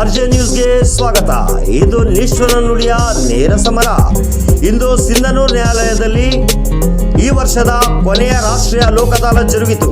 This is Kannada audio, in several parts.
ಆರ್ ಜೆ ನ್ಯೂಸ್ಗೆ ಸ್ವಾಗತ. ಇದು ನೀಶ್ವರ ನುಡಿಯ ನೇರ ಸಮರ. ಇಂದು ಸಿಂಧನೂರು ನ್ಯಾಯಾಲಯದಲ್ಲಿ ಈ ವರ್ಷದ ಕೊನೆಯ ರಾಷ್ಟ್ರೀಯ ಲೋಕ ಅದಾಲತ್ ಜರುಗಿತು.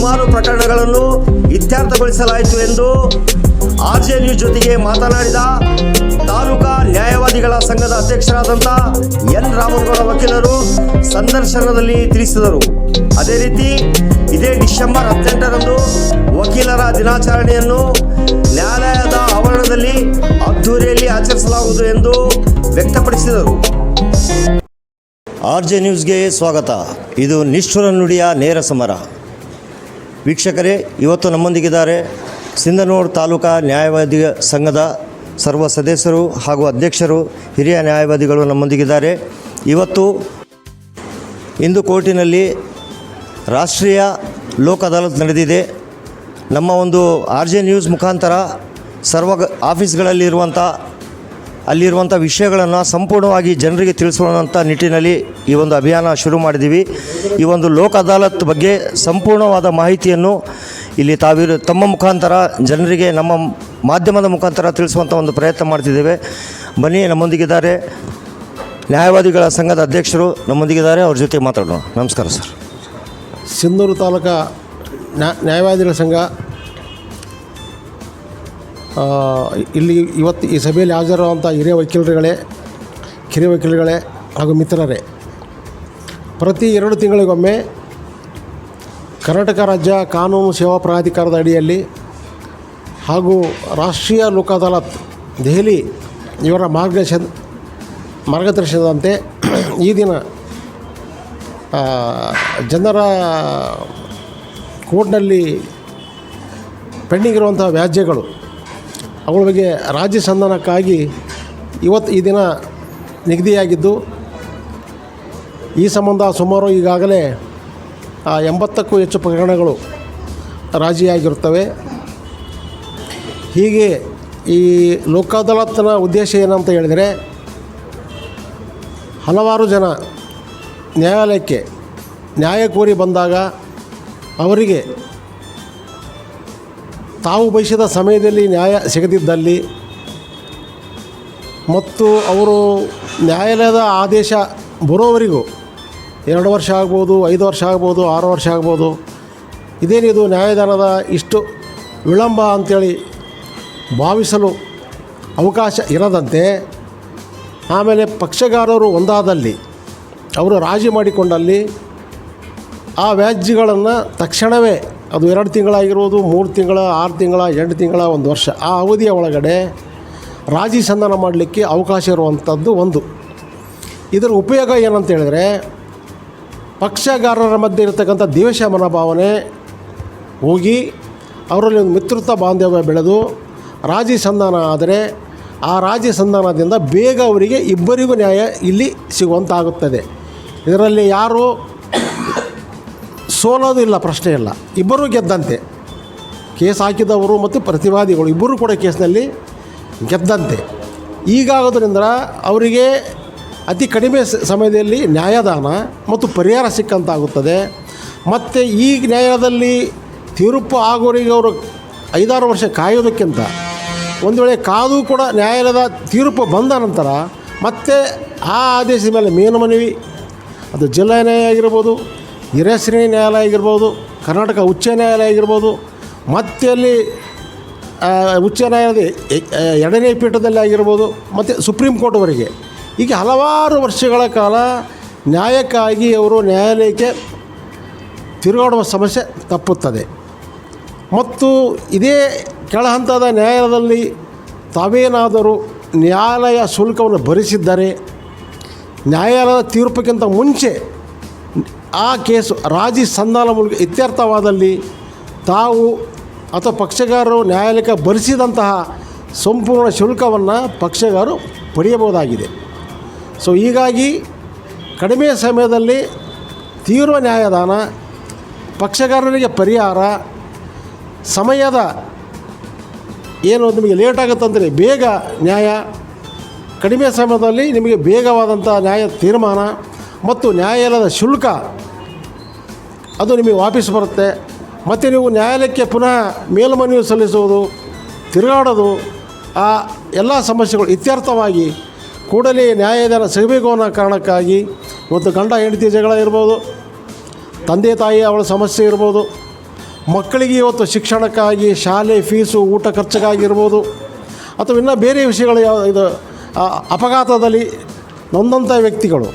ಸುಮಾರು ಪ್ರಕರಣಗಳನ್ನು ಇತ್ಯರ್ಥಗೊಳಿಸಲಾಯಿತು ಎಂದು ಆರ್ ಜೆ ನ್ಯೂಸ್ ಜೊತೆಗೆ ಮಾತನಾಡಿದ ತಾಲೂಕಾ ನ್ಯಾಯವಾದಿಗಳ ಸಂಘದ ಅಧ್ಯಕ್ಷರಾದಂಥ ಎನ್ ರಾಮಗೌಡ ವಕೀಲರು ಸಂದರ್ಶನದಲ್ಲಿ ತಿಳಿಸಿದರು. ಅದೇ ರೀತಿ ಇದೇ ಡಿಸೆಂಬರ್ ಹದಿನೆಂಟರಂದು ವಕೀಲರ ದಿನಾಚರಣೆಯನ್ನು ನ್ಯಾಯಾಲಯದ ಆವರಣದಲ್ಲಿ ಅದ್ದೂರಿಯಲ್ಲಿ ಆಚರಿಸಲಾಗುವುದು ಎಂದು ವ್ಯಕ್ತಪಡಿಸಿದರು. ಆರ್ ಜೆ ನ್ಯೂಸ್ಗೆ ಸ್ವಾಗತ. ಇದು ನಿಷ್ಠುರ ನುಡಿಯ ನೇರ ಸಮರ. ವೀಕ್ಷಕರೇ, ಇವತ್ತು ನಮ್ಮೊಂದಿಗಿದ್ದಾರೆ ಸಿಂಧನೂರು ತಾಲೂಕಾ ನ್ಯಾಯವಾದಿ ಸಂಘದ ಸರ್ವ ಸದಸ್ಯರು ಹಾಗೂ ಅಧ್ಯಕ್ಷರು, ಹಿರಿಯ ನ್ಯಾಯವಾದಿಗಳು ನಮ್ಮೊಂದಿಗಿದ್ದಾರೆ. ಇವತ್ತು ಇಂದು ಕೋರ್ಟಿನಲ್ಲಿ ರಾಷ್ಟ್ರೀಯ ಲೋಕ ಅದಾಲತ್ ನಡೆದಿದೆ. ನಮ್ಮ ಒಂದು ಆರ್ ಜೆ ನ್ಯೂಸ್ ಮುಖಾಂತರ ಸರ್ವ ಆಫೀಸ್ಗಳಲ್ಲಿರುವಂಥ ಅಲ್ಲಿರುವಂಥ ವಿಷಯಗಳನ್ನು ಸಂಪೂರ್ಣವಾಗಿ ಜನರಿಗೆ ತಿಳಿಸೋಣಂಥ ನಿಟ್ಟಿನಲ್ಲಿ ಈ ಒಂದು ಅಭಿಯಾನ ಶುರು ಮಾಡಿದ್ದೀವಿ. ಈ ಒಂದು ಲೋಕ ಅದಾಲತ್ ಬಗ್ಗೆ ಸಂಪೂರ್ಣವಾದ ಮಾಹಿತಿಯನ್ನು ಇಲ್ಲಿ ತಾವಿರು ತಮ್ಮ ಮುಖಾಂತರ, ಜನರಿಗೆ ನಮ್ಮ ಮಾಧ್ಯಮದ ಮುಖಾಂತರ ತಿಳಿಸುವಂಥ ಒಂದು ಪ್ರಯತ್ನ ಮಾಡ್ತಿದ್ದೇವೆ. ಬನ್ನಿ, ನಮ್ಮೊಂದಿಗಿದ್ದಾರೆ ನ್ಯಾಯವಾದಿಗಳ ಸಂಘದ ಅಧ್ಯಕ್ಷರು. ನಮ್ಮೊಂದಿಗಿದ್ದಾರೆ, ಅವ್ರ ಜೊತೆ ಮಾತಾಡೋಣ. ನಮಸ್ಕಾರ ಸರ್. ಸಿಂಧೂರು ತಾಲೂಕಾ ನ್ಯಾ, ನ್ಯಾಯವಾದಿಗಳ ಸಂಘ ಇಲ್ಲಿ ಇವತ್ತು ಈ ಸಭೆಯಲ್ಲಿ ಹಾಜರಿರುವಂಥ ಹಿರಿಯ ವಕೀಲರುಗಳೇ, ಕಿರಿಯ ವಕೀಲರುಗಳೇ ಹಾಗೂ ಮಿತ್ರರೇ, ಪ್ರತಿ ಎರಡು ತಿಂಗಳಿಗೊಮ್ಮೆ ಕರ್ನಾಟಕ ರಾಜ್ಯ ಕಾನೂನು ಸೇವಾ ಪ್ರಾಧಿಕಾರದ ಅಡಿಯಲ್ಲಿ ಹಾಗೂ ರಾಷ್ಟ್ರೀಯ ಲೋಕ ಅದಾಲತ್ ದೆಹಲಿ ಇವರ ಮಾರ್ಗದರ್ಶ ಮಾರ್ಗದರ್ಶನದಂತೆ ಈ ದಿನ ಜನರ ಕೋರ್ಟ್ನಲ್ಲಿ ಪೆಂಡಿಂಗ್ ಇರುವಂಥ ವ್ಯಾಜ್ಯಗಳು ಅವುಗಳ ಬಗ್ಗೆ ರಾಜ್ಯ ಸಂಧಾನಕ್ಕಾಗಿ ಇವತ್ತು ಈ ದಿನ ನಿಗದಿಯಾಗಿದ್ದು, ಈ ಸಂಬಂಧ ಸುಮಾರು ಈಗಾಗಲೇ ಎಂಬತ್ತಕ್ಕೂ ಹೆಚ್ಚು ಪ್ರಕರಣಗಳು ರಾಜಿಯಾಗಿರುತ್ತವೆ. ಹೀಗೆ ಈ ಲೋಕ ಅದಾಲತ್ನ ಉದ್ದೇಶ ಏನಂತ ಹೇಳಿದರೆ, ಹಲವಾರು ಜನ ನ್ಯಾಯಾಲಯಕ್ಕೆ ನ್ಯಾಯ ಕೋರಿ ಬಂದಾಗ ಅವರಿಗೆ ತಾವು ಬಯಸಿದ ಸಮಯದಲ್ಲಿ ನ್ಯಾಯ ಸಿಗದಿದ್ದಲ್ಲಿ ಮತ್ತು ಅವರು ನ್ಯಾಯಾಲಯದ ಆದೇಶ ಬರೋವರೆಗೂ ಎರಡು ವರ್ಷ ಆಗ್ಬೋದು, ಐದು ವರ್ಷ ಆಗ್ಬೋದು, ಆರು ವರ್ಷ ಆಗ್ಬೋದು ಇದೇನಿದು ನ್ಯಾಯದಾನದ ಇಷ್ಟು ವಿಳಂಬ ಅಂಥೇಳಿ ಭಾವಿಸಲು ಅವಕಾಶ ಇರದಂತೆ ಆಮೇಲೆ ಪಕ್ಷಗಾರರು ಒಂದಾದಲ್ಲಿ ಅವರು ರಾಜಿ ಮಾಡಿಕೊಂಡಲ್ಲಿ ಆ ವ್ಯಾಜ್ಯಗಳನ್ನು ತಕ್ಷಣವೇ ಅದು ಎರಡು ತಿಂಗಳಾಗಿರ್ಬೋದು ಮೂರು ತಿಂಗಳ, ಆರು ತಿಂಗಳ, ಎಂಟು ತಿಂಗಳ, ಒಂದು ವರ್ಷ. ಆ ಅವಧಿಯ ಒಳಗಡೆ ರಾಜಿ ಸಂಧಾನ ಮಾಡಲಿಕ್ಕೆ ಅವಕಾಶ ಇರುವಂಥದ್ದು ಒಂದು. ಇದರ ಉಪಯೋಗ ಏನಂತ ಹೇಳಿದರೆ, ಪಕ್ಷಗಾರರ ಮಧ್ಯೆ ಇರತಕ್ಕಂಥ ದ್ವೇಷ ಮನೋಭಾವನೆ ಹೋಗಿ ಅವರಲ್ಲಿ ಒಂದು ಮಿತ್ರತ್ವ ಬಾಂಧವ್ಯ ಬೆಳೆದು ರಾಜಿ ಸಂಧಾನ ಆದರೆ ಆ ರಾಜಿ ಸಂಧಾನದಿಂದ ಬೇಗ ಅವರಿಗೆ ಇಬ್ಬರಿಗೂ ನ್ಯಾಯ ಇಲ್ಲಿ ಸಿಗುವಂತಾಗುತ್ತದೆ. ಇದರಲ್ಲಿ ಯಾರು ಸೋಲೋದು ಇಲ್ಲ ಪ್ರಶ್ನೆ ಇಲ್ಲ. ಇಬ್ಬರೂ ಗೆದ್ದಂತೆ. ಕೇಸ್ ಹಾಕಿದವರು ಮತ್ತು ಪ್ರತಿವಾದಿಗಳು, ಇಬ್ಬರೂ ಕೂಡ ಕೇಸ್ನಲ್ಲಿ ಗೆದ್ದಂತೆ. ಈಗಾಗೋದ್ರಿಂದ ಅವರಿಗೆ ಅತಿ ಕಡಿಮೆ ಸಮಯದಲ್ಲಿ ನ್ಯಾಯದಾನ ಮತ್ತು ಪರಿಹಾರ ಸಿಕ್ಕಂತಾಗುತ್ತದೆ. ಮತ್ತು ಈ ನ್ಯಾಯದಲ್ಲಿ ತೀರ್ಪು ಆಗೋರಿಗೆ ಅವರು ಐದಾರು ವರ್ಷ ಕಾಯೋದಕ್ಕಿಂತ ಒಂದು ವೇಳೆ ಕಾದು ಕೂಡ ನ್ಯಾಯಾಲಯದ ತೀರ್ಪು ಬಂದ ನಂತರ ಮತ್ತೆ ಆ ಆದೇಶದ ಮೇಲೆ ಮೇಲ್ಮನವಿ, ಅದು ಜಿಲ್ಲಾ ನ್ಯಾಯ ಆಗಿರ್ಬೋದು ಹಿರಿಯ ಶ್ರೇಣಿ ನ್ಯಾಯಾಲಯ ಆಗಿರ್ಬೋದು, ಕರ್ನಾಟಕ ಉಚ್ಚ ನ್ಯಾಯಾಲಯ ಆಗಿರ್ಬೋದು, ಮತ್ತೆ ಅಲ್ಲಿ ಉಚ್ಚ ನ್ಯಾಯಾಲಯದ ಎರಡನೇ ಪೀಠದಲ್ಲಿ ಆಗಿರ್ಬೋದು, ಮತ್ತು ಸುಪ್ರೀಂ ಕೋರ್ಟ್ವರೆಗೆ ಹೀಗೆ ಹಲವಾರು ವರ್ಷಗಳ ಕಾಲ ನ್ಯಾಯಕ್ಕಾಗಿ ಅವರು ನ್ಯಾಯಾಲಯಕ್ಕೆ ತಿರುಗಾಡುವ ಸಮಸ್ಯೆ ತಪ್ಪುತ್ತದೆ. ಮತ್ತು ಇದೇ ಕೆಳಹಂತದ ನ್ಯಾಯಾಲಯದಲ್ಲಿ ತಾವೇನಾದರೂ ನ್ಯಾಯಾಲಯ ಶುಲ್ಕವನ್ನು ಭರಿಸಿದ್ದರೆ, ನ್ಯಾಯಾಲಯದ ತೀರ್ಪಕ್ಕಿಂತ ಮುಂಚೆ ಆ ಕೇಸು ರಾಜಿ ಸಂಧಾನ ಮೂಲಕ ಇತ್ಯರ್ಥವಾದಲ್ಲಿ ತಾವು ಅಥವಾ ಪಕ್ಷಗಾರರು ನ್ಯಾಯಾಲಯಕ್ಕೆ ಭರಿಸಿದಂತಹ ಸಂಪೂರ್ಣ ಶುಲ್ಕವನ್ನು ಪಕ್ಷಗಾರರು ಪಡೆಯಬಹುದಾಗಿದೆ. ಸೊ ಹೀಗಾಗಿ ಕಡಿಮೆ ಸಮಯದಲ್ಲಿ ತೀವ್ರ ನ್ಯಾಯದಾನ, ಪಕ್ಷಗಾರರಿಗೆ ಪರಿಹಾರ, ಸಮಯದ ಏನು ನಿಮಗೆ ಲೇಟ್ ಆಗುತ್ತಂದರೆ ಬೇಗ ನ್ಯಾಯ, ಕಡಿಮೆ ಸಮಯದಲ್ಲಿ ನಿಮಗೆ ಬೇಗವಾದಂಥ ನ್ಯಾಯ ತೀರ್ಮಾನ ಮತ್ತು ನ್ಯಾಯಾಲಯದ ಶುಲ್ಕ, ಅದು ನಿಮಗೆ ವಾಪಸ್ ಬರುತ್ತೆ. ಮತ್ತು ನೀವು ನ್ಯಾಯಾಲಯಕ್ಕೆ ಪುನಃ ಮೇಲ್ಮನವಿ ಸಲ್ಲಿಸುವುದು, ತಿರುಗಾಡೋದು, ಆ ಎಲ್ಲ ಸಮಸ್ಯೆಗಳು ಇತ್ಯರ್ಥವಾಗಿ ಕೂಡಲೇ ನ್ಯಾಯಾಲಯ ಸಿಗಬೇಕು ಅನ್ನೋ ಕಾರಣಕ್ಕಾಗಿ ಇವತ್ತು ಗಂಡ ಹೆಂಡತಿ ಜಗಳ ಇರ್ಬೋದು, ತಂದೆ ತಾಯಿ ಅವಳ ಸಮಸ್ಯೆ ಇರ್ಬೋದು, ಮಕ್ಕಳಿಗೆ ಇವತ್ತು ಶಿಕ್ಷಣಕ್ಕಾಗಿ ಶಾಲೆ ಫೀಸು, ಊಟ ಖರ್ಚಿಗಾಗಿರ್ಬೋದು, ಅಥವಾ ಇನ್ನೂ ಬೇರೆ ವಿಷಯಗಳು ಯಾವ ಇದು ಅಪಘಾತದಲ್ಲಿ ನೊಂದಂಥ ವ್ಯಕ್ತಿಗಳು.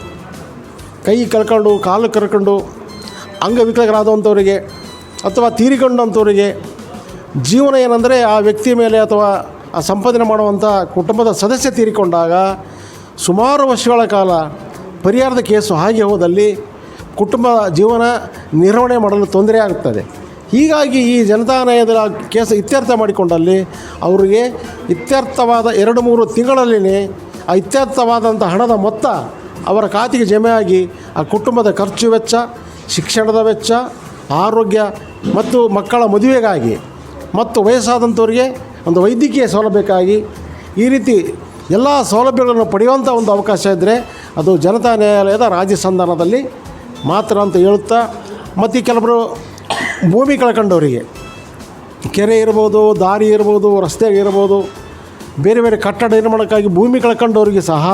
ಕೈ ಕಳ್ಕೊಂಡು, ಕಾಲು ಕರ್ಕೊಂಡು, ಅಂಗವಿಕಲರಾದಂಥವರಿಗೆ ಅಥವಾ ತೀರಿಕೊಂಡಂಥವರಿಗೆ ಜೀವನ ಏನಂದರೆ ಆ ವ್ಯಕ್ತಿ ಮೇಲೆ ಅಥವಾ ಆ ಸಂಪಾದನೆ ಮಾಡುವಂಥ ಕುಟುಂಬದ ಸದಸ್ಯ ತೀರಿಕೊಂಡಾಗ ಸುಮಾರು ವರ್ಷಗಳ ಕಾಲ ಪರಿಹಾರದ ಕೇಸು ಹಾಗೆ ಹೋದಲ್ಲಿ ಕುಟುಂಬ ಜೀವನ ನಿರ್ವಹಣೆ ಮಾಡಲು ತೊಂದರೆ ಆಗುತ್ತದೆ ಹೀಗಾಗಿ ಈ ಜನತಾ ನ್ಯಾಯದ ಕೇಸ ಇತ್ಯರ್ಥ ಮಾಡಿಕೊಂಡಲ್ಲಿ ಅವರಿಗೆ ಇತ್ಯರ್ಥವಾದ ಎರಡು ಮೂರು ತಿಂಗಳಲ್ಲಿಯೇ ಆ ಇತ್ಯರ್ಥವಾದಂಥ ಹಣದ ಮೊತ್ತ ಅವರ ಖಾತೆಗೆ ಜಮೆಯಾಗಿ ಆ ಕುಟುಂಬದ ಖರ್ಚು ವೆಚ್ಚ, ಶಿಕ್ಷಣದ ವೆಚ್ಚ, ಆರೋಗ್ಯ ಮತ್ತು ಮಕ್ಕಳ ಮದುವೆಗಾಗಿ ಮತ್ತು ವಯಸ್ಸಾದಂಥವರಿಗೆ ಒಂದು ವೈದ್ಯಕೀಯ ಸೌಲಭ್ಯಕ್ಕಾಗಿ ಈ ರೀತಿ ಎಲ್ಲ ಸೌಲಭ್ಯಗಳನ್ನು ಪಡೆಯುವಂಥ ಒಂದು ಅವಕಾಶ ಇದ್ದರೆ ಅದು ಜನತಾ ನ್ಯಾಯಾಲಯದ ರಾಜ್ಯ ಸಂಧಾನದಲ್ಲಿ ಮಾತ್ರ ಅಂತ ಹೇಳುತ್ತಾ, ಮತ್ತು ಕೆಲವರು ಭೂಮಿ ಕಳ್ಕೊಂಡವರಿಗೆ ಕೆರೆ ಇರ್ಬೋದು, ದಾರಿ ಇರ್ಬೋದು ರಸ್ತೆ ಇರ್ಬೋದು, ಬೇರೆ ಬೇರೆ ಕಟ್ಟಡ ನಿರ್ಮಾಣಕ್ಕಾಗಿ ಭೂಮಿ ಕಳ್ಕೊಂಡವರಿಗೆ ಸಹ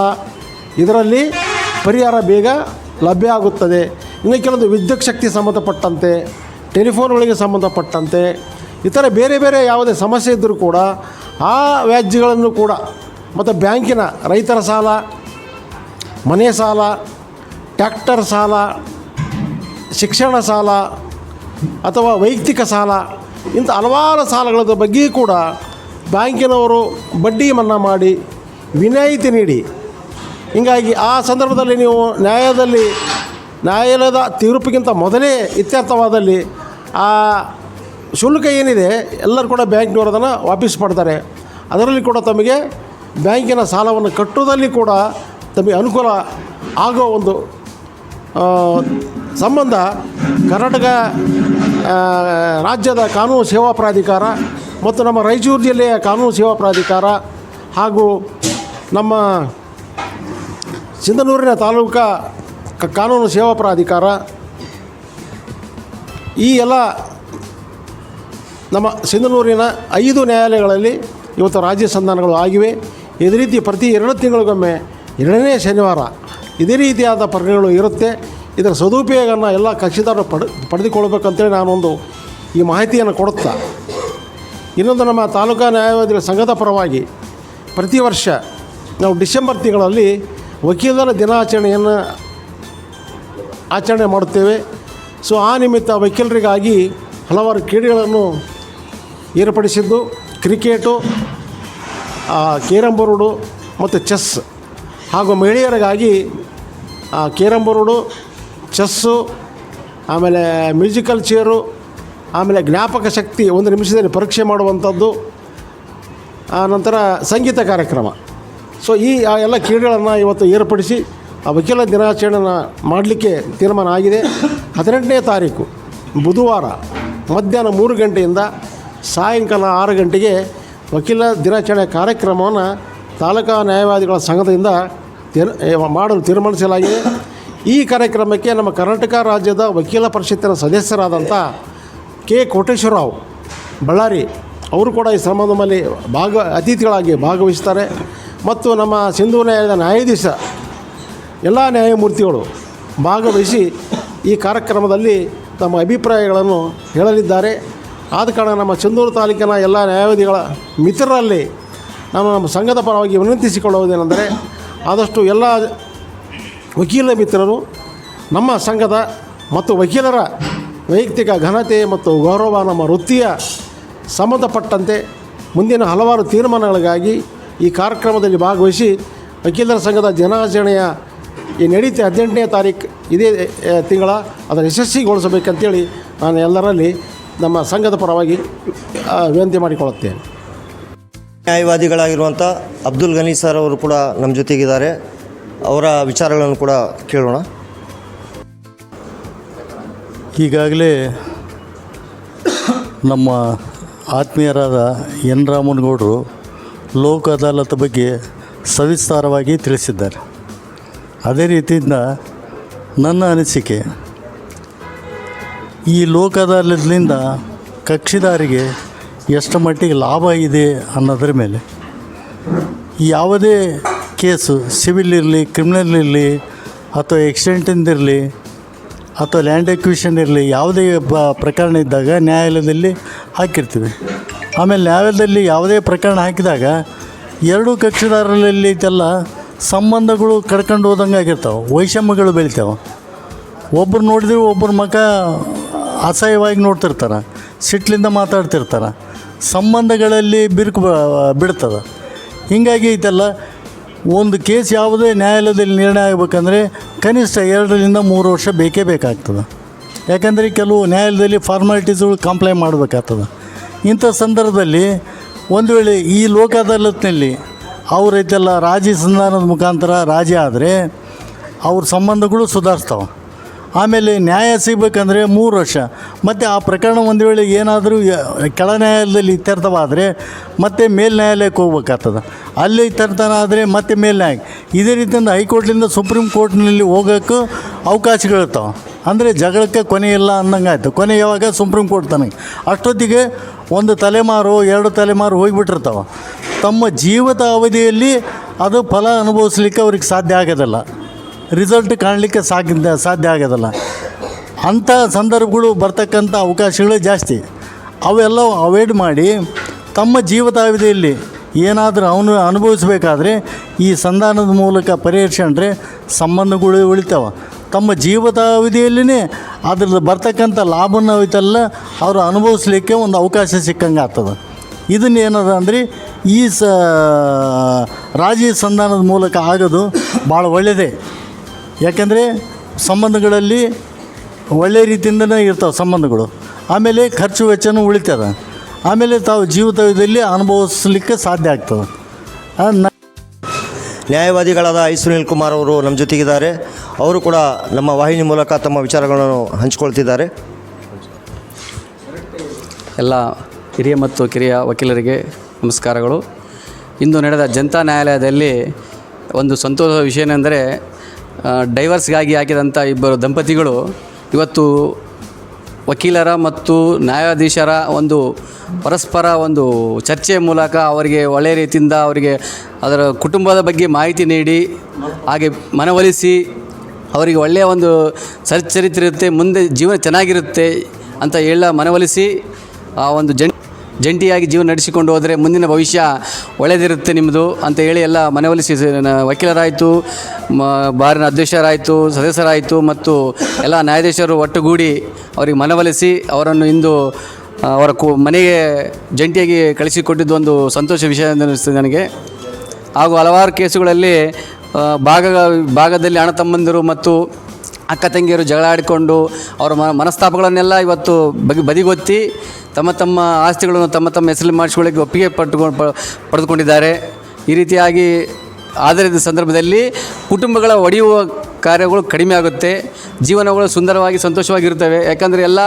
ಇದರಲ್ಲಿ ಪರಿಹಾರ ಬೇಗ ಲಭ್ಯ ಆಗುತ್ತದೆ. ಇನ್ನು ಕೆಲವೊಂದು ವಿದ್ಯುತ್ ಶಕ್ತಿ ಸಂಬಂಧಪಟ್ಟಂತೆ, ಟೆಲಿಫೋನ್ಗಳಿಗೆ ಸಂಬಂಧಪಟ್ಟಂತೆ, ಇತರ ಬೇರೆ ಬೇರೆ ಯಾವುದೇ ಸಮಸ್ಯೆ ಇದ್ದರೂ ಕೂಡ ಆ ವ್ಯಾಜ್ಯಗಳನ್ನು ಕೂಡ ಮತ್ತು ಬ್ಯಾಂಕಿನ ರೈತರ ಸಾಲ, ಮನೆ ಸಾಲ ಟ್ಯಾಕ್ಟರ್ ಸಾಲ, ಶಿಕ್ಷಣ ಸಾಲ ಅಥವಾ ವೈಯಕ್ತಿಕ ಸಾಲ ಇಂಥ ಹಲವಾರು ಸಾಲಗಳ ಬಗ್ಗೆ ಕೂಡ ಬ್ಯಾಂಕಿನವರು ಬಡ್ಡಿ ಮನ್ನಾ ಮಾಡಿ ವಿನಾಯಿತಿ ನೀಡಿ ಹೀಗಾಗಿ ಆ ಸಂದರ್ಭದಲ್ಲಿ ನೀವು ನ್ಯಾಯದಲ್ಲಿ, ನ್ಯಾಯಾಲಯದ ತೀರ್ಪಿಗಿಂತ ಮೊದಲೇ ಇತ್ಯರ್ಥವಾದಲ್ಲಿ ಆ ಶುಲ್ಕ ಏನಿದೆ, ಎಲ್ಲರೂ ಕೂಡ ಬ್ಯಾಂಕ್ನವರು ಅದನ್ನು ವಾಪಸ್ ಪಡ್ತಾರೆ ಅದರಲ್ಲಿ ಕೂಡ ತಮಗೆ ಬ್ಯಾಂಕಿನ ಸಾಲವನ್ನು ಕಟ್ಟುವುದಲ್ಲಿ ಕೂಡ ತಮಗೆ ಅನುಕೂಲ ಆಗೋ ಒಂದು ಸಂಬಂಧ ಕರ್ನಾಟಕ ರಾಜ್ಯದ ಕಾನೂನು ಸೇವಾ ಪ್ರಾಧಿಕಾರ ಮತ್ತು ನಮ್ಮ ರಾಯಚೂರು ಜಿಲ್ಲೆಯ ಕಾನೂನು ಸೇವಾ ಪ್ರಾಧಿಕಾರ ಹಾಗೂ ನಮ್ಮ ಸಿಂಧನೂರಿನ ತಾಲೂಕಾ ಕ- ಕಾನೂನು ಸೇವಾ ಪ್ರಾಧಿಕಾರ ಈ ಎಲ್ಲ ನಮ್ಮ ಸಿಂಧನೂರಿನ ಐದು ನ್ಯಾಯಾಲಯಗಳಲ್ಲಿ ಇವತ್ತು ರಾಜ್ಯ ಸಂಧಾನಗಳು ಆಗಿವೆ. ಇದೇ ರೀತಿ ಪ್ರತಿ ಎರಡು ತಿಂಗಳಿಗೊಮ್ಮೆ ಎರಡನೇ ಶನಿವಾರ ಇದೇ ರೀತಿಯಾದ ಪ್ರಕರಣಗಳು ಇರುತ್ತೆ. ಇದರ ಸದುಪಯೋಗನ ಎಲ್ಲ ಕಕ್ಷಿದಾರರು ಪಡೆ ಪಡೆದುಕೊಳ್ಬೇಕಂತೇಳಿ ನಾನೊಂದು ಈ ಮಾಹಿತಿಯನ್ನು ಕೊಡುತ್ತಾ. ಇನ್ನೊಂದು ನಮ್ಮ ತಾಲೂಕಾ ನ್ಯಾಯವಾದಿಗಳ ಸಂಘದ ಪರವಾಗಿ ಪ್ರತಿ ವರ್ಷ ನಾವು ಡಿಸೆಂಬರ್ ತಿಂಗಳಲ್ಲಿ ವಕೀಲರ ದಿನಾಚರಣೆಯನ್ನು ಆಚರಣೆ ಮಾಡುತ್ತೇವೆ. ಸೊ ಆ ನಿಮಿತ್ತ ವಕೀಲರಿಗಾಗಿ ಹಲವಾರು ಕ್ರೀಡೆಗಳನ್ನು ಏರ್ಪಡಿಸಿದ್ದು ಕ್ರಿಕೆಟು ಬೋರ್ಡು ಮತ್ತು ಚೆಸ್. ಹಾಗೂ ಮಹಿಳೆಯರಿಗಾಗಿ ಆ, ಬೋರ್ಡು ಚೆಸ್ಸು ಆಮೇಲೆ ಮ್ಯೂಸಿಕಲ್ ಚೇರು ಆಮೇಲೆ ಜ್ಞಾಪಕ ಶಕ್ತಿ ಒಂದು ನಿಮಿಷದಲ್ಲಿ ಪರೀಕ್ಷೆ ಮಾಡುವಂಥದ್ದು. ಆ ನಂತರ ಸಂಗೀತ ಕಾರ್ಯಕ್ರಮ. ಸೊ ಈ, ಆ ಎಲ್ಲ ಕ್ರೀಡೆಗಳನ್ನು ಇವತ್ತು ಏರ್ಪಡಿಸಿ, ಆ ವಕೀಲ ದಿನಾಚರಣೆಯನ್ನು ಮಾಡಲಿಕ್ಕೆ ತೀರ್ಮಾನ ಆಗಿದೆ. ಹದಿನೆಂಟನೇ ತಾರೀಕು, ಬುಧವಾರ ಮಧ್ಯಾಹ್ನ ಮೂರು ಗಂಟೆಯಿಂದ ಸಾಯಂಕಾಲ ಆರು ಗಂಟೆಗೆ ವಕೀಲ ದಿನಾಚರಣೆ ಕಾರ್ಯಕ್ರಮವನ್ನು ತಾಲೂಕಾ ನ್ಯಾಯವಾದಿಗಳ ಸಂಘದಿಂದ ಮಾಡಲು ತೀರ್ಮಾನಿಸಲಾಗಿದೆ. ಈ ಕಾರ್ಯಕ್ರಮಕ್ಕೆ ನಮ್ಮ ಕರ್ನಾಟಕ ರಾಜ್ಯದ ವಕೀಲ ಪರಿಷತ್ತಿನ ಸದಸ್ಯರಾದಂಥ ಕೆ ಕೋಟೇಶ್ವರರಾವ್ ಬಳ್ಳಾರಿ, ಅವರು ಕೂಡ ಈ ಸಂಬಂಧದಲ್ಲಿ ಭಾಗ, ಅತಿಥಿಗಳಾಗಿ ಭಾಗವಹಿಸ್ತಾರೆ. ಮತ್ತು ನಮ್ಮ ಸಿಂಧು ನ್ಯಾಯಾಲಯದ ನ್ಯಾಯಾಧೀಶ, ಎಲ್ಲ ನ್ಯಾಯಮೂರ್ತಿಗಳು ಭಾಗವಹಿಸಿ ಈ ಕಾರ್ಯಕ್ರಮದಲ್ಲಿ ತಮ್ಮ ಅಭಿಪ್ರಾಯಗಳನ್ನು ಹೇಳಲಿದ್ದಾರೆ. ಆದ ಕಾರಣ ನಮ್ಮ ಚಂದೂರು ತಾಲೂಕಿನ ಎಲ್ಲ ನ್ಯಾಯವಾದಿಗಳ ಮಿತ್ರರಲ್ಲಿ ನಾನು ನಮ್ಮ ಸಂಘದ ಪರವಾಗಿ ವಿನಂತಿಸಿಕೊಳ್ಳುವುದೇನೆಂದರೆ, ಆದಷ್ಟು ಎಲ್ಲ ವಕೀಲ ಮಿತ್ರರು ನಮ್ಮ ಸಂಘದ ಮತ್ತು ವಕೀಲರ ವೈಯಕ್ತಿಕ ಘನತೆ ಮತ್ತು ಗೌರವ, ನಮ್ಮ ವೃತ್ತಿಯ ಸಂಬಂಧಪಟ್ಟಂತೆ ಮುಂದಿನ ಹಲವಾರು ತೀರ್ಮಾನಗಳಿಗಾಗಿ ಈ ಕಾರ್ಯಕ್ರಮದಲ್ಲಿ ಭಾಗವಹಿಸಿ ವಕೀಲರ ಸಂಘದ ದಿನಾಚರಣೆಯ ಈ ನಡೀತೆ ಹದಿನೆಂಟನೇ ತಾರೀಕು ಇದೇ ತಿಂಗಳ ಅದನ್ನು ಯಶಸ್ವಿಗೊಳಿಸಬೇಕಂತೇಳಿ ನಾನು ಎಲ್ಲರಲ್ಲಿ ನಮ್ಮ ಸಂಘದ ಪರವಾಗಿ ವಿನಂತಿ ಮಾಡಿಕೊಳ್ಳುತ್ತೇನೆ. ನ್ಯಾಯವಾದಿಗಳಾಗಿರುವಂಥ ಅಬ್ದುಲ್ ಗನಿ ಸರ್ ಅವರು ಕೂಡ ನಮ್ಮ ಜೊತೆಗಿದ್ದಾರೆ. ಅವರ ವಿಚಾರಗಳನ್ನು ಕೂಡ ಕೇಳೋಣ. ಈಗಾಗಲೇ ನಮ್ಮ ಆತ್ಮೀಯರಾದ ಎನ್ ರಾಮನಗೌಡರು ಲೋಕ ಅದಾಲತ್ ಬಗ್ಗೆ ಸವಿಸ್ತಾರವಾಗಿ ತಿಳಿಸಿದ್ದಾರೆ. ಅದೇ ರೀತಿಯಿಂದ ನನ್ನ ಅನಿಸಿಕೆ, ಈ ಲೋಕ ಅದಾಲತ್ನಿಂದ ಕಕ್ಷಿದಾರಿಗೆ ಎಷ್ಟು ಮಟ್ಟಿಗೆ ಲಾಭ ಇದೆ ಅನ್ನೋದ್ರ ಮೇಲೆ. ಯಾವುದೇ ಕೇಸು ಸಿವಿಲ್ ಇರಲಿ, ಕ್ರಿಮಿನಲ್ ಇರಲಿ, ಅಥವಾ ಎಕ್ಸಿಡೆಂಟಿಂದಿರಲಿ ಅಥವಾ ಲ್ಯಾಂಡ್ ಎಕ್ವಿಷನ್ ಇರಲಿ, ಯಾವುದೇ ಪ್ರಕರಣ ಇದ್ದಾಗ ನ್ಯಾಯಾಲಯದಲ್ಲಿ ಹಾಕಿರ್ತೀವಿ. ಆಮೇಲೆ ನ್ಯಾಯಾಲಯದಲ್ಲಿ ಯಾವುದೇ ಪ್ರಕರಣ ಹಾಕಿದಾಗ ಎರಡೂ ಕಕ್ಷಿದಾರರಲ್ಲಿ ಇದೆಲ್ಲ ಸಂಬಂಧಗಳು ಕಡ್ಕೊಂಡು ಹೋದಂಗೆ ಆಗಿರ್ತಾವೆ, ವೈಷಮ್ಯಗಳು ಬೆಳಿತಾವೆ. ಒಬ್ಬರು ನೋಡಿದ್ರೆ ಒಬ್ಬರ ಮುಖ ಅಸಹ್ಯವಾಗಿ ನೋಡ್ತಿರ್ತಾರೆ, ಸಿಟ್ಲಿಂದ ಮಾತಾಡ್ತಿರ್ತಾರೆ, ಸಂಬಂಧಗಳಲ್ಲಿ ಬಿರುಕು ಬಿಡ್ತದೆ. ಹೀಗಾಗಿ ಇದೆಲ್ಲ ಒಂದು ಕೇಸ್ ಯಾವುದೇ ನ್ಯಾಯಾಲಯದಲ್ಲಿ ನಿರ್ಣಯ ಆಗಬೇಕಂದ್ರೆ ಕನಿಷ್ಠ ಎರಡರಿಂದ ಮೂರು ವರ್ಷ ಬೇಕೇ ಬೇಕಾಗ್ತದೆ. ಯಾಕಂದರೆ ಕೆಲವು ನ್ಯಾಯಾಲಯದಲ್ಲಿ ಫಾರ್ಮಾಲಿಟೀಸ್ಗಳು ಕಂಪ್ಲೈ ಮಾಡಬೇಕಾಗ್ತದೆ. ಇಂಥ ಸಂದರ್ಭದಲ್ಲಿ ಒಂದು ವೇಳೆ ಈ ಲೋಕ ಅದಾಲತ್ನಲ್ಲಿ ಅವರೈತೆಲ್ಲ ರಾಜಿ ಸಂಧಾನದ ಮುಖಾಂತರ ರಾಜಿ ಆದರೆ ಅವ್ರ ಸಂಬಂಧಗಳು ಸುಧಾರಿಸ್ತಾವೆ. ಆಮೇಲೆ ನ್ಯಾಯ ಸಿಗಬೇಕಂದ್ರೆ ಮೂರು ವರ್ಷ. ಮತ್ತು ಆ ಪ್ರಕರಣ ಒಂದು ವೇಳೆ ಏನಾದರೂ ಕೆಳ ನ್ಯಾಯಾಲಯದಲ್ಲಿ ಇತ್ಯರ್ಥವಾದರೆ ಮತ್ತೆ ಮೇಲ್ ನ್ಯಾಯಾಲಯಕ್ಕೆ ಹೋಗ್ಬೇಕಾಗ್ತದೆ. ಅಲ್ಲಿ ಇತ್ಯರ್ಥನ ಆದರೆ ಮತ್ತೆ ಮೇಲ್ ನ್ಯಾಯ. ಇದೇ ರೀತಿಯಿಂದ ಹೈಕೋರ್ಟ್ಲಿಂದ ಸುಪ್ರೀಂ ಕೋರ್ಟ್ನಲ್ಲಿ ಹೋಗೋಕ್ಕೂ ಅವಕಾಶಗಳಿರ್ತಾವೆ. ಅಂದರೆ ಜಗಳಕ್ಕೆ ಕೊನೆ ಇಲ್ಲ ಅನ್ನಂಗೆ ಆಯಿತು ಕೊನೆ ಯಾವಾಗ? ಸುಪ್ರೀಂ ಕೋರ್ಟ್ ತನಗೆ ಅಷ್ಟೊತ್ತಿಗೆ ಒಂದು ತಲೆಮಾರು, ಎರಡು ತಲೆಮಾರು ಹೋಗಿಬಿಟ್ಟಿರ್ತಾವೆ. ತಮ್ಮ ಜೀವಿತ ಅವಧಿಯಲ್ಲಿ ಅದು ಫಲ ಅನುಭವಿಸ್ಲಿಕ್ಕೆ ಅವ್ರಿಗೆ ಸಾಧ್ಯ ಆಗೋದಿಲ್ಲ. ರಿಸಲ್ಟ್ ಕಾಣಲಿಕ್ಕೆ ಸಾಧ್ಯ ಸಾಧ್ಯ ಆಗೋದಲ್ಲ ಅಂಥ ಸಂದರ್ಭಗಳು ಬರ್ತಕ್ಕಂಥ ಅವಕಾಶಗಳೇ ಜಾಸ್ತಿ. ಅವೆಲ್ಲ ಅವಾಯ್ಡ್ ಮಾಡಿ ತಮ್ಮ ಜೀವಿತಾವಧಿಯಲ್ಲಿ ಏನಾದರೂ ಅವನು ಅನುಭವಿಸಬೇಕಾದ್ರೆ ಈ ಸಂಧಾನದ ಮೂಲಕ ಪರಿಹರಿಸ್ಕೊಂಡ್ರೆ ಸಂಬಂಧಗಳು ಉಳಿತಾವೆ. ತಮ್ಮ ಜೀವಿತಾವಧಿಯಲ್ಲಿನೇ ಅದ್ರದ್ದು ಬರ್ತಕ್ಕಂಥ ಲಾಭನ ಐತಲ್ಲ ಅವರು ಅನುಭವಿಸ್ಲಿಕ್ಕೆ ಒಂದು ಅವಕಾಶ ಸಿಕ್ಕಂಗೆ ಆಗ್ತದೆ. ಇದನ್ನ ಏನದ ಅಂದರೆ ಈ ಸ ರಾಜಿ ಸಂಧಾನದ ಮೂಲಕ ಆಗೋದು ಭಾಳ ಒಳ್ಳೆಯದೇ ಯಾಕಂದರೆ ಸಂಬಂಧಗಳಲ್ಲಿ ಒಳ್ಳೆಯ ರೀತಿಯಿಂದನೇ ಇರ್ತಾವೆ ಸಂಬಂಧಗಳು. ಆಮೇಲೆ ಖರ್ಚು ವೆಚ್ಚನೂ ಉಳಿತದ. ಆಮೇಲೆ ತಾವು ಜೀವಿತದಲ್ಲಿ ಅನುಭವಿಸ್ಲಿಕ್ಕೆ ಸಾಧ್ಯ ಆಗ್ತದೆ. ನ್ಯಾಯವಾದಿಗಳಾದ ಐ ಸುನೀಲ್ ಕುಮಾರ್ ಅವರು ನಮ್ಮ ಜೊತೆಗಿದ್ದಾರೆ. ಅವರು ಕೂಡ ನಮ್ಮ ವಾಹಿನಿ ಮೂಲಕ ತಮ್ಮ ವಿಚಾರಗಳನ್ನು ಹಂಚಿಕೊಳ್ತಿದ್ದಾರೆ. ಎಲ್ಲ ಹಿರಿಯ ಮತ್ತು ಕಿರಿಯ ವಕೀಲರಿಗೆ ನಮಸ್ಕಾರಗಳು. ಇಂದು ನಡೆದ ಜನತಾ ನ್ಯಾಯಾಲಯದಲ್ಲಿ ಒಂದು ಸಂತೋಷದ ವಿಷಯ ಏನೆಂದರೆ ಆ, ಡೈವರ್ಸ್ಗಾಗಿ ಹಾಕಿದಂಥ ಇಬ್ಬರು ದಂಪತಿಗಳು ಇವತ್ತು ವಕೀಲರ ಮತ್ತು ನ್ಯಾಯಾಧೀಶರ ಒಂದು ಪರಸ್ಪರ ಒಂದು ಚರ್ಚೆಯ ಮೂಲಕ ಅವರಿಗೆ ಒಳ್ಳೆಯ ರೀತಿಯಿಂದ ಅವರಿಗೆ ಅದರ ಕುಟುಂಬದ ಬಗ್ಗೆ ಮಾಹಿತಿ ನೀಡಿ, ಹಾಗೆ ಮನವೊಲಿಸಿ ಅವರಿಗೆ ಒಳ್ಳೆಯ ಒಂದು ಸಚ್ಚರಿತ್ರೆ ಇರುತ್ತೆ ಮುಂದೆ ಜೀವನ ಚೆನ್ನಾಗಿರುತ್ತೆ ಅಂತ ಹೇಳ ಮನವೊಲಿಸಿ ಆ ಒಂದು ಜಂ ಜಂಟಿಯಾಗಿ ಜೀವನ ನಡೆಸಿಕೊಂಡು ಹೋದರೆ ಮುಂದಿನ ಭವಿಷ್ಯ ಒಳ್ಳೆಯದಿರುತ್ತೆ ನಿಮ್ಮದು ಅಂತ ಹೇಳಿ ಎಲ್ಲ ಮನವೊಲಿಸಿ ವಕೀಲರಾಯಿತು, ಮ ಬಾರಿನ ಅಧ್ಯಕ್ಷರಾಯಿತು, ಸದಸ್ಯರಾಯಿತು ಮತ್ತು ಎಲ್ಲ ನ್ಯಾಯಾಧೀಶರು ಒಟ್ಟುಗೂಡಿ ಅವರಿಗೆ ಮನವೊಲಿಸಿ ಅವರನ್ನು ಇಂದು ಅವರ ಕು ಮನೆಗೆ ಜಂಟಿಯಾಗಿ ಕಳಿಸಿಕೊಟ್ಟಿದ್ದು ಒಂದು ಸಂತೋಷ ವಿಷಯ ಅಂತ ನನಗೆ. ಹಾಗೂ ಹಲವಾರು ಕೇಸುಗಳಲ್ಲಿ ಭಾಗ ಭಾಗದಲ್ಲಿ ಅಣ್ಣ ತಮ್ಮಂದಿರು ಮತ್ತು ಅಕ್ಕ ತಂಗಿಯರು ಜಗಳ ಆಡಿಕೊಂಡು ಅವರ ಮನ ಮನಸ್ತಾಪಗಳನ್ನೆಲ್ಲ ಇವತ್ತು ಬಗೆ ಬದಿಗೊತ್ತಿ ತಮ್ಮ ತಮ್ಮ ಆಸ್ತಿಗಳನ್ನು ತಮ್ಮ ತಮ್ಮ ಹೆಸರು ಮಾಡಿಸ್ಕೊಳ್ಳಿಕ್ಕೆ ಒಪ್ಪಿಗೆ ಪಟ್ಟುಕೊಂಡು ಪಡೆದುಕೊಂಡಿದ್ದಾರೆ. ಈ ರೀತಿಯಾಗಿ ಆಧಾರಿತ ಸಂದರ್ಭದಲ್ಲಿ ಕುಟುಂಬಗಳ ಒಡೆಯುವ ಕಾರ್ಯಗಳು ಕಡಿಮೆ ಆಗುತ್ತೆ. ಜೀವನಗಳು ಸುಂದರವಾಗಿ ಸಂತೋಷವಾಗಿರ್ತವೆ ಯಾಕಂದರೆ ಎಲ್ಲ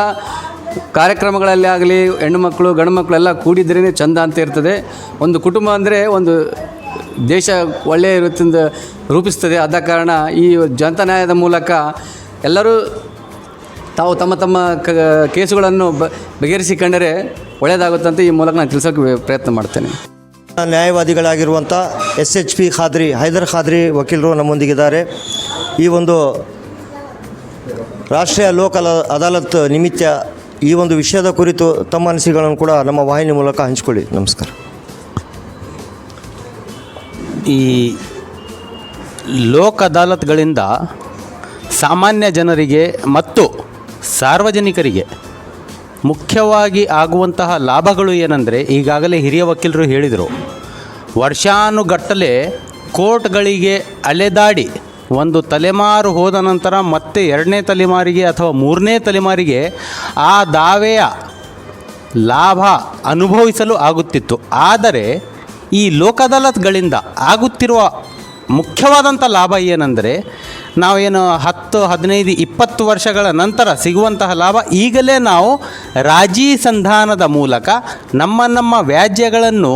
ಕಾರ್ಯಕ್ರಮಗಳಲ್ಲಿ ಆಗಲಿ ಹೆಣ್ಣು ಮಕ್ಕಳು ಗಂಡು ಮಕ್ಕಳು ಎಲ್ಲ ಕೂಡಿದ್ರೇ ಚಂದ ಅಂತ ಇರ್ತದೆ. ಒಂದು ಕುಟುಂಬ ಅಂದರೆ ಒಂದು ದೇಶ ಒಳ್ಳೆಯ ರೀತಿಯಿಂದ ರೂಪಿಸ್ತದೆ ಆದ ಕಾರಣ ಈ ಜನತಾ ನ್ಯಾಯದ ಮೂಲಕ ಎಲ್ಲರೂ ತಾವು ತಮ್ಮ ತಮ್ಮ ಕ, ಕೇಸುಗಳನ್ನು ಬಗೆಹರಿಸಿಕೊಂಡರೆ ಒಳ್ಳೆಯದಾಗುತ್ತಂತ ಈ ಮೂಲಕ ನಾನು ತಿಳಿಸೋಕೆ ಪ್ರಯತ್ನ ಮಾಡ್ತೇನೆ. ನ್ಯಾಯವಾದಿಗಳಾಗಿರುವಂಥ S H P Khadri, Haider Khadri ವಕೀಲರು ನಮ್ಮೊಂದಿಗಿದ್ದಾರೆ. ಈ ಒಂದು ರಾಷ್ಟ್ರೀಯ ಲೋಕ ಅದಾಲತ್ ನಿಮಿತ್ತ ಈ ಒಂದು ವಿಷಯದ ಕುರಿತು ತಮ್ಮ ಅನಿಸಿಕೆಗಳನ್ನು ಕೂಡ ನಮ್ಮ ವಾಹಿನಿ ಮೂಲಕ ಹಂಚಿಕೊಳ್ಳಿ. ನಮಸ್ಕಾರ. ಈ ಲೋಕ ಅದಾಲತ್ಗಳಿಂದ ಸಾಮಾನ್ಯ ಜನರಿಗೆ ಮತ್ತು ಸಾರ್ವಜನಿಕರಿಗೆ ಮುಖ್ಯವಾಗಿ ಆಗುವಂತಹ ಲಾಭಗಳು ಏನಂದರೆ, ಈಗಾಗಲೇ ಹಿರಿಯ ವಕೀಲರು ಹೇಳಿದರು, ವರ್ಷಾನುಗಟ್ಟಲೆ ಕೋರ್ಟ್ಗಳಿಗೆ ಅಲೆದಾಡಿ ಒಂದು ತಲೆಮಾರು ಹೋದ ನಂತರ ಮತ್ತೆ ಎರಡನೇ ತಲೆಮಾರಿಗೆ ಅಥವಾ ಮೂರನೇ ತಲೆಮಾರಿಗೆ ಆ ದಾವೆಯ ಲಾಭ ಅನುಭವಿಸಲು ಆಗುತ್ತಿತ್ತು. ಆದರೆ ಈ ಲೋಕ ಅದಾಲತ್ಗಳಿಂದ ಆಗುತ್ತಿರುವ ಮುಖ್ಯವಾದಂಥ ಲಾಭ ಏನಂದರೆ ನಾವೇನು ಹತ್ತು, ಹದಿನೈದು, ಇಪ್ಪತ್ತು ವರ್ಷಗಳ ನಂತರ ಸಿಗುವಂತಹ ಲಾಭ ಈಗಲೇ ನಾವು ರಾಜಿ ಸಂಧಾನದ ಮೂಲಕ ನಮ್ಮ ನಮ್ಮ ವ್ಯಾಜ್ಯಗಳನ್ನು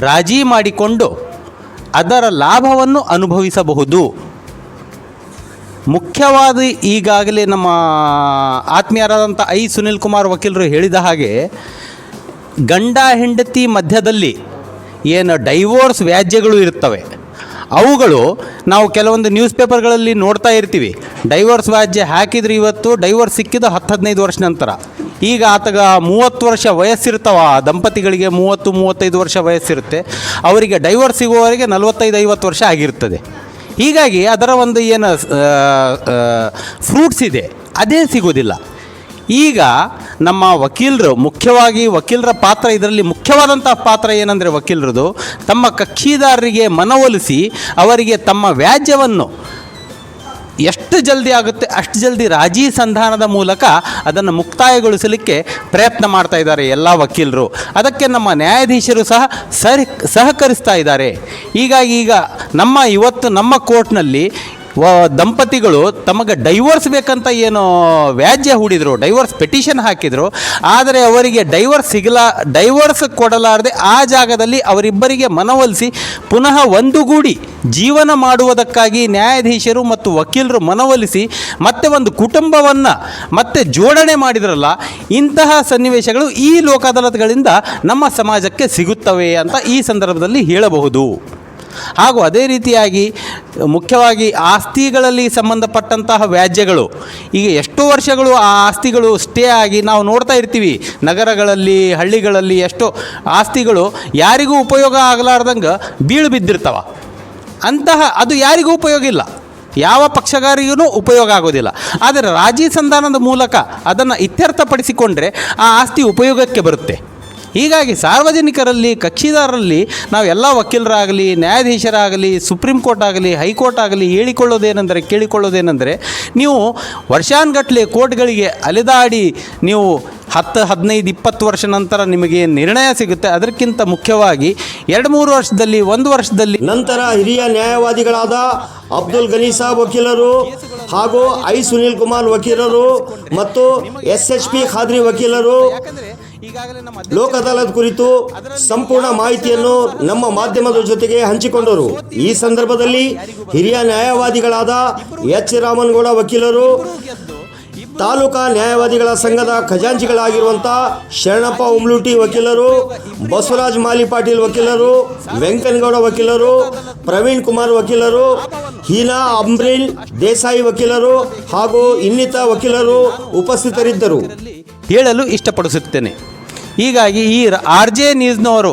ರಾಜಿ ಮಾಡಿಕೊಂಡು ಅದರ ಲಾಭವನ್ನು ಅನುಭವಿಸಬಹುದು. ಮುಖ್ಯವಾದ ಈಗಾಗಲೇ ನಮ್ಮ ಆತ್ಮೀಯರಾದಂಥ ಐ ಸುನಿಲ್ ಕುಮಾರ್ ವಕೀಲರು ಹೇಳಿದ ಹಾಗೆ ಗಂಡ ಹೆಂಡತಿ ಮಧ್ಯದಲ್ಲಿ ಏನು ಡೈವೋರ್ಸ್ ವ್ಯಾಜ್ಯಗಳು ಇರ್ತವೆ ಅವುಗಳು ನಾವು ಕೆಲವೊಂದು ನ್ಯೂಸ್ ಪೇಪರ್ಗಳಲ್ಲಿ ನೋಡ್ತಾ ಇರ್ತೀವಿ. ಡೈವೋರ್ಸ್ ವ್ಯಾಜ್ಯ ಹಾಕಿದ್ರೆ ಇವತ್ತು ಡೈವೋರ್ಸ್ ಸಿಕ್ಕಿದ ಹತ್ತು ಹದಿನೈದು ವರ್ಷ ನಂತರ. ಈಗ ಆತಗ ಮೂವತ್ತು ವರ್ಷ ವಯಸ್ಸಿರ್ತಾವ ಆ ದಂಪತಿಗಳಿಗೆ ಮೂವತ್ತು, ಮೂವತ್ತೈದು ವರ್ಷ ವಯಸ್ಸಿರುತ್ತೆ. ಅವರಿಗೆ ಡೈವೋರ್ಸ್ ಸಿಗುವವರೆಗೆ ನಲವತ್ತೈದು, ಐವತ್ತು ವರ್ಷ ಆಗಿರ್ತದೆ. ಹೀಗಾಗಿ ಅದರ ಒಂದು ಏನು ಫ್ರೂಟ್ಸ್ ಇದೆ. ಅದೇ ಸಿಗೋದಿಲ್ಲ ಈಗ ನಮ್ಮ ವಕೀಲರು, ಮುಖ್ಯವಾಗಿ ವಕೀಲರ ಪಾತ್ರ ಇದರಲ್ಲಿ ಮುಖ್ಯವಾದಂಥ ಪಾತ್ರ ಏನಂದರೆ ವಕೀಲರದು, ತಮ್ಮ ಕಕ್ಷಿದಾರರಿಗೆ ಮನವೊಲಿಸಿ ಅವರಿಗೆ ತಮ್ಮ ವ್ಯಾಜ್ಯವನ್ನು ಎಷ್ಟು ಜಲ್ದಿ ಆಗುತ್ತೆ, ಅಷ್ಟು ಜಲ್ದಿ ರಾಜಿ ಸಂಧಾನದ ಮೂಲಕ ಅದನ್ನು ಮುಕ್ತಾಯಗೊಳಿಸಲಿಕ್ಕೆ ಪ್ರಯತ್ನ ಮಾಡ್ತಾ ಇದ್ದಾರೆ ಎಲ್ಲ ವಕೀಲರು. ಅದಕ್ಕೆ ನಮ್ಮ ನ್ಯಾಯಾಧೀಶರು ಸಹ ಸರಿ, ಸಹಕರಿಸ್ತಾ ಇದ್ದಾರೆ. ಹೀಗಾಗಿ ಈಗ ನಮ್ಮ ಇವತ್ತು ನಮ್ಮ ಕೋರ್ಟ್ನಲ್ಲಿ ದಂಪತಿಗಳು ತಮಗೆ ಡೈವೋರ್ಸ್ ಬೇಕಂತ ಏನು ವ್ಯಾಜ್ಯ ಹೂಡಿದರು ಡೈವೋರ್ಸ್ ಪೆಟಿಷನ್ ಹಾಕಿದರು, ಆದರೆ ಅವರಿಗೆ ಡೈವರ್ಸ್ ಸಿಗಲ ಡೈವರ್ಸ್ ಕೊಡಲಾರದೆ ಆ ಜಾಗದಲ್ಲಿ ಅವರಿಬ್ಬರಿಗೆ ಮನವೊಲಿಸಿ ಪುನಃ ಒಂದುಗೂಡಿ ಜೀವನ ಮಾಡುವುದಕ್ಕಾಗಿ ನ್ಯಾಯಾಧೀಶರು ಮತ್ತು ವಕೀಲರು ಮನವೊಲಿಸಿ ಮತ್ತೆ ಒಂದು ಕುಟುಂಬವನ್ನು ಮತ್ತೆ ಜೋಡಣೆ ಮಾಡಿದ್ರಲ್ಲ, ಇಂತಹ ಸನ್ನಿವೇಶಗಳು ಈ ಲೋಕ ನಮ್ಮ ಸಮಾಜಕ್ಕೆ ಸಿಗುತ್ತವೆ ಅಂತ ಈ ಸಂದರ್ಭದಲ್ಲಿ ಹೇಳಬಹುದು. ಹಾಗೂ ಅದೇ ರೀತಿಯಾಗಿ ಮುಖ್ಯವಾಗಿ ಆಸ್ತಿಗಳಲ್ಲಿ ಸಂಬಂಧಪಟ್ಟಂತಹ ವ್ಯಾಜ್ಯಗಳು. ಈಗ ಎಷ್ಟೋ ವರ್ಷಗಳು ಆ ಆಸ್ತಿಗಳು ಸ್ಟೇ ಆಗಿ ನಾವು ನೋಡ್ತಾ ಇರ್ತೀವಿ. ನಗರಗಳಲ್ಲಿ, ಹಳ್ಳಿಗಳಲ್ಲಿ ಎಷ್ಟೋ ಆಸ್ತಿಗಳು ಯಾರಿಗೂ ಉಪಯೋಗ ಆಗಲಾರ್ದಂಗೆ ಬೀಳು ಬಿದ್ದಿರ್ತಾವ. ಅಂತಹ ಅದು ಯಾರಿಗೂ ಉಪಯೋಗ ಇಲ್ಲ. ಯಾವ ಪಕ್ಷಗಾರಿಗೂ ಉಪಯೋಗ ಆಗೋದಿಲ್ಲ. ಆದರೆ ರಾಜಿ ಸಂಧಾನದ ಮೂಲಕ ಅದನ್ನು ಇತ್ಯರ್ಥಪಡಿಸಿಕೊಂಡ್ರೆ ಆ ಆಸ್ತಿ ಉಪಯೋಗಕ್ಕೆ ಬರುತ್ತೆ. ಹೀಗಾಗಿ ಸಾರ್ವಜನಿಕರಲ್ಲಿ, ಕಕ್ಷಿದಾರರಲ್ಲಿ ನಾವು ಎಲ್ಲ ವಕೀಲರಾಗಲಿ, ನ್ಯಾಯಾಧೀಶರಾಗಲಿ, ಸುಪ್ರೀಂ ಕೋರ್ಟ್ ಆಗಲಿ ಹೈಕೋರ್ಟ್ ಆಗಲಿ ಹೇಳಿಕೊಳ್ಳೋದೇನೆಂದರೆ, ಕೇಳಿಕೊಳ್ಳೋದೇನೆಂದರೆ ನೀವು ವರ್ಷಾನುಗಟ್ಟಲೆ ಕೋರ್ಟ್ಗಳಿಗೆ ಅಲೆದಾಡಿ ನೀವು ಹತ್ತು, ಹದಿನೈದು, ಇಪ್ಪತ್ತು ವರ್ಷ ನಂತರ ನಿಮಗೆ ನಿರ್ಣಯ ಸಿಗುತ್ತೆ. ಅದಕ್ಕಿಂತ ಮುಖ್ಯವಾಗಿ ಎರಡು, ಮೂರು ವರ್ಷದಲ್ಲಿ, ಒಂದು ವರ್ಷದಲ್ಲಿ ನಂತರ ಹಿರಿಯ ನ್ಯಾಯವಾದಿಗಳಾದ ಅಬ್ದುಲ್ ಗನಿ ಸಾಬ್ ವಕೀಲರು ಹಾಗೂ ಐ ಸುನೀಲ್ ಕುಮಾರ್ ವಕೀಲರು ಮತ್ತು ಎಸ್ ಎಚ್ ಪಿ ಖಾದ್ರಿ ವಕೀಲರು ಲೋಕ್ ಅದಾಲತ್ ಕುರಿತು ಸಂಪೂರ್ಣ ಮಾಹಿತಿಯನ್ನು ನಮ್ಮ ಮಾಧ್ಯಮದ ಜೊತೆಗೆ ಹಂಚಿಕೊಂಡರು. ಈ ಸಂದರ್ಭದಲ್ಲಿ ಹಿರಿಯ ನ್ಯಾಯವಾದಿಗಳಾದ ಎಚ್ ರಾಮನ್ಗೌಡ ವಕೀಲರು ತಾಲೂಕಾ ನ್ಯಾಯವಾದಿಗಳ ಸಂಘದ ಖಜಾಂಚಿಗಳಾಗಿರುವಂಥ ಶರಣಪ್ಪ ಉಮ್ಲುಟಿ ವಕೀಲರು ಬಸವರಾಜ್ ಮಾಲಿ ಪಾಟೀಲ್ ವಕೀಲರು ವೆಂಕನಗೌಡ ವಕೀಲರು ಪ್ರವೀಣ್ ಕುಮಾರ್ ವಕೀಲರು ಹೀನಾ ಅಂಬ್ರಿಲ್ ದೇಸಾಯಿ ವಕೀಲರು ಹಾಗೂ ಇನ್ನಿತ ವಕೀಲರು ಉಪಸ್ಥಿತರಿದ್ದರು. ಹೇಳಲು ಇಷ್ಟಪಡಿಸುತ್ತೇನೆ ಹೀಗಾಗಿ ಈ ಆರ್ ಜೆ ನ್ಯೂಸ್ನವರು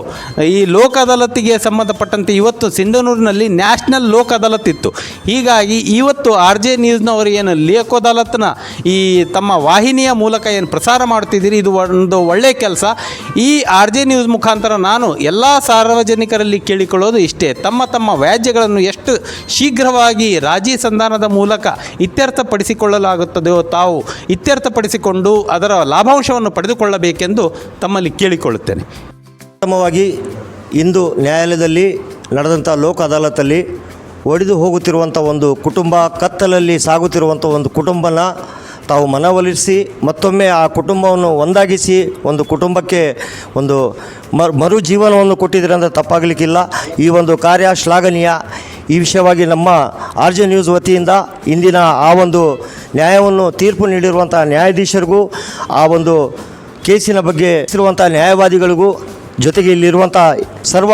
ಈ ಲೋಕ ಅದಾಲತ್ತಿಗೆ ಸಂಬಂಧಪಟ್ಟಂತೆ ಇವತ್ತು ಸಿಂಧನೂರಿನಲ್ಲಿ ನ್ಯಾಷನಲ್ ಲೋಕ್ ಅದಾಲತ್ ಇತ್ತು. ಹೀಗಾಗಿ ಇವತ್ತು ಆರ್ ಜೆ ನ್ಯೂಸ್ನವರು ಏನು ಲೇಕ್ ಅದಾಲತ್ನ ಈ ತಮ್ಮ ವಾಹಿನಿಯ ಮೂಲಕ ಏನು ಪ್ರಸಾರ ಮಾಡ್ತಿದ್ದೀರಿ ಇದು ಒಂದು ಒಳ್ಳೆಯ ಕೆಲಸ. ಈ ಆರ್ ಜೆ ನ್ಯೂಸ್ ಮುಖಾಂತರ ನಾನು ಎಲ್ಲ ಸಾರ್ವಜನಿಕರಲ್ಲಿ ಕೇಳಿಕೊಳ್ಳೋದು ಇಷ್ಟೇ. ತಮ್ಮ ತಮ್ಮ ವ್ಯಾಜ್ಯಗಳನ್ನು ಎಷ್ಟು ಶೀಘ್ರವಾಗಿ ರಾಜಿ ಸಂಧಾನದ ಮೂಲಕ ಇತ್ಯರ್ಥಪಡಿಸಿಕೊಳ್ಳಲಾಗುತ್ತದೆಯೋ ತಾವು ಇತ್ಯರ್ಥಪಡಿಸಿಕೊಂಡು ಅದರ ಲಾಭಾಂಶವನ್ನು ಪಡೆದುಕೊಳ್ಳಬೇಕೆಂದು ತಮ್ಮಲ್ಲಿ ಕೇಳಿಕೊಳ್ಳುತ್ತೇನೆ. ಉತ್ತಮವಾಗಿ ಇಂದು ನ್ಯಾಯಾಲಯದಲ್ಲಿ ನಡೆದಂಥ ಲೋಕ ಅದಾಲತಲ್ಲಿ ಒಡೆದು ಹೋಗುತ್ತಿರುವಂಥ ಒಂದು ಕುಟುಂಬ, ಕತ್ತಲಲ್ಲಿ ಸಾಗುತ್ತಿರುವಂಥ ಒಂದು ಕುಟುಂಬನ ತಾವು ಮನವೊಲಿಸಿ ಮತ್ತೊಮ್ಮೆ ಆ ಕುಟುಂಬವನ್ನು ಒಂದಾಗಿಸಿ ಒಂದು ಕುಟುಂಬಕ್ಕೆ ಒಂದು ಮರು ಜೀವನವನ್ನು ಕೊಟ್ಟಿದ್ದೀರ ಅಂದರೆ ತಪ್ಪಾಗಲಿಕ್ಕಿಲ್ಲ. ಈ ಒಂದು ಕಾರ್ಯ ಶ್ಲಾಘನೀಯ. ಈ ವಿಷಯವಾಗಿ ನಮ್ಮ ಆರ್ ಜೆ ನ್ಯೂಸ್ ವತಿಯಿಂದ ಇಂದಿನ ಆ ಒಂದು ನ್ಯಾಯವನ್ನು ತೀರ್ಪು ನೀಡಿರುವಂಥ ನ್ಯಾಯಾಧೀಶರಿಗೂ ಆ ಒಂದು ಕೇಸಿನ ಬಗ್ಗೆ ಇರುವಂಥ ನ್ಯಾಯವಾದಿಗಳಿಗೂ ಜೊತೆಗೆ ಇಲ್ಲಿರುವಂಥ ಸರ್ವ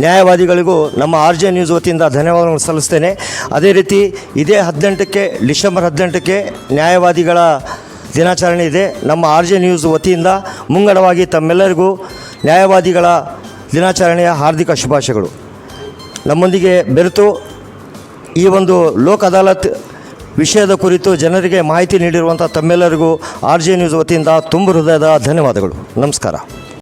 ನ್ಯಾಯವಾದಿಗಳಿಗೂ ನಮ್ಮ ಆರ್ ಜೆ ನ್ಯೂಸ್ ವತಿಯಿಂದ ಧನ್ಯವಾದಗಳನ್ನು ಸಲ್ಲಿಸ್ತೇನೆ. ಅದೇ ರೀತಿ ಇದೇ ಹದಿನೆಂಟಕ್ಕೆ, ಡಿಸೆಂಬರ್ ಹದಿನೆಂಟಕ್ಕೆ ನ್ಯಾಯವಾದಿಗಳ ದಿನಾಚರಣೆ ಇದೆ. ನಮ್ಮ ಆರ್ ಜೆ ನ್ಯೂಸ್ ವತಿಯಿಂದ ಮುಂಗಡವಾಗಿ ತಮ್ಮೆಲ್ಲರಿಗೂ ನ್ಯಾಯವಾದಿಗಳ ದಿನಾಚರಣೆಯ ಹಾರ್ದಿಕ ಶುಭಾಶಯಗಳು. ನಮ್ಮೊಂದಿಗೆ ಬೆರೆತು ಈ ಒಂದು ಲೋಕ್ ಅದಾಲತ್ ವಿಷಯದ ಕುರಿತು ಜನರಿಗೆ ಮಾಹಿತಿ ನೀಡಿರುವಂಥ ತಮ್ಮೆಲ್ಲರಿಗೂ ಆರ್ ಜೆ ನ್ಯೂಸ್ ವತಿಯಿಂದ ತುಂಬ ಹೃದಯದ ಧನ್ಯವಾದಗಳು. ನಮಸ್ಕಾರ.